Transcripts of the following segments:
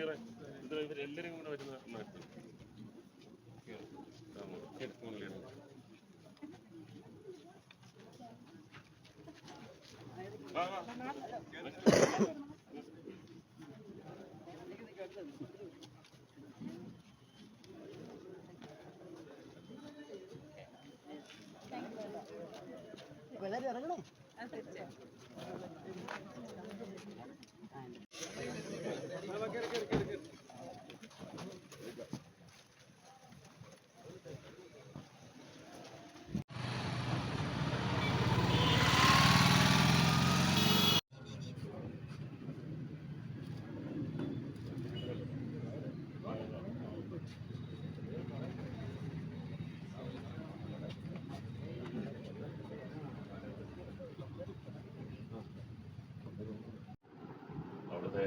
സുധീറെ സുധീറെ ഇവരെല്ലാരും കൂടെ വരുന്ന മാറ്റി ഹെഡ്ഫോണിലാണ് വാ വാ. എല്ലാരും ഇറങ്ങണേ? അവിടുത്തെ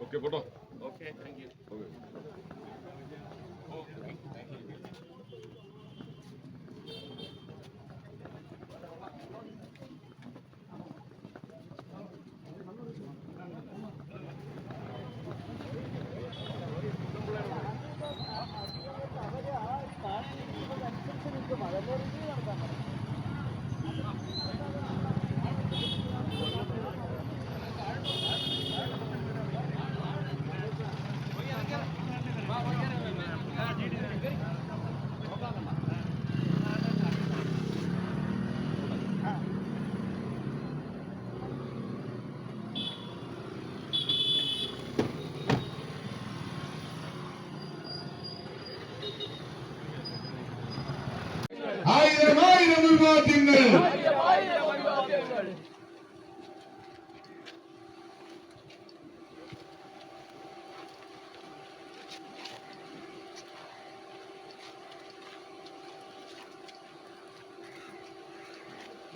Okay, photo. Okay, thank you.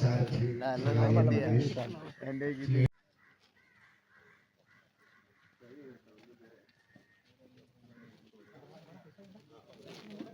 dasar Thank you.